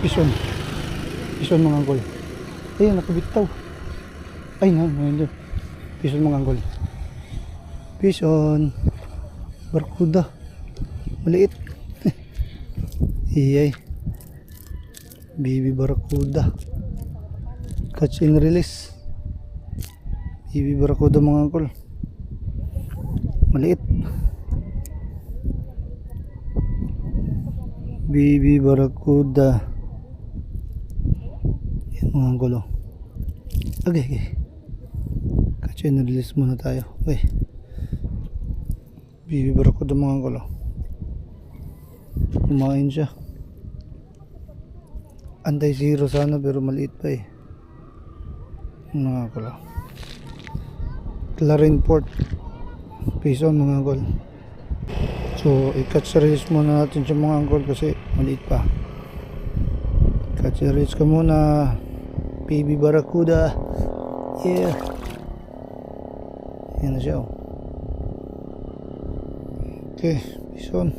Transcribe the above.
Pison. Pison mga angkol. Ayun, nakabitaw. Ay, na, na, Pison mga angkol. Pison. Barkuda. Maliit. Iyay. Baby barracuda. Catch and release. Baby barracuda mga angkol. Maliit. Baby barracuda. Yan mga oh. Okay, okay. Catch and release muna tayo. Okay. Baby barracuda mga angkol oh. Kumain siya. Anti zero sana pero maliit pa eh. Mga oh. Clarin Port. Piso mga angkol. So, i-catch release muna natin siya mga angkol kasi maliit pa. Catch release ka muna. Baby Barracuda. Yeah. Yan na siya oh. Okay, bison.